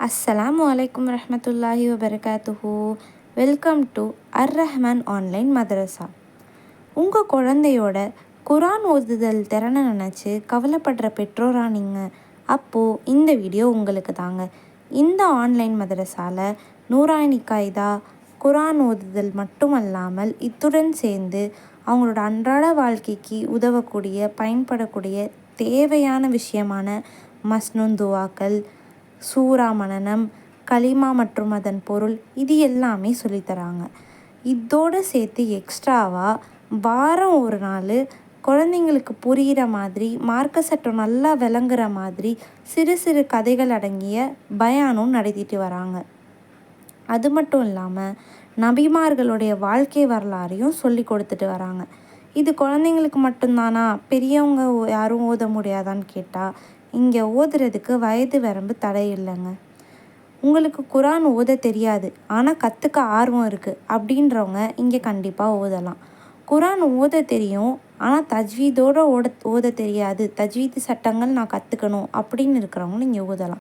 அஸ்ஸலாம் வலைக்கம் ரஹமத்துல்லாஹி வபரகாத்துஹூ. வெல்கம் டு அர் ரஹ்மான் ஆன்லைன் மதரசா. உங்கள் குழந்தையோட குரான் ஓதுதல் திறனை நினச்சி கவலைப்படுற பெற்றோரா நீங்கள் அப்போது இந்த வீடியோ உங்களுக்கு தாங்க. இந்த ஆன்லைன் மதரசாவில் நூராயினி காய்தா குரான் ஓதுதல் மட்டுமல்லாமல் இத்துடன் சேர்ந்து அவங்களோட அன்றாட வாழ்க்கைக்கு உதவக்கூடிய பயன்படக்கூடிய தேவையான விஷயமான மஸ்னூன் துவாக்கள் சூறாமணனம் களிமா மற்றும் அதன் பொருள் இது எல்லாமே சொல்லித்தராங்க. இதோடு சேர்த்து எக்ஸ்ட்ராவாக வாரம் ஒரு நாள் குழந்தைங்களுக்கு புரிகிற மாதிரி மார்க்க சட்டம் நல்லா விளங்குற மாதிரி சிறு சிறு கதைகள் அடங்கிய பயானும் நடத்திட்டு வராங்க. அது மட்டும் இல்லாமல் நபிமார்களுடைய வாழ்க்கை வரலாறையும் சொல்லி கொடுத்துட்டு வராங்க. இது குழந்தைங்களுக்கு மட்டும்தானா? பெரியவங்க யாரும் ஓத முடியாதான்னு கேட்டால் இங்கே ஓதுறதுக்கு வயது வரம்பு தடை இல்லைங்க உங்களுக்கு குரான் ஓத தெரியாது ஆனால் கற்றுக்க ஆர்வம் இருக்குது அப்படின்றவங்க இங்கே கண்டிப்பாக ஓதலாம். குரான் ஓத தெரியும் ஆனால் தஜ்வீதோடு ஓட ஓத தெரியாது. தஜ்வீது சட்டங்கள் நான் கற்றுக்கணும் அப்படின்னு இருக்கிறவங்களும் இங்கே ஓதலாம்.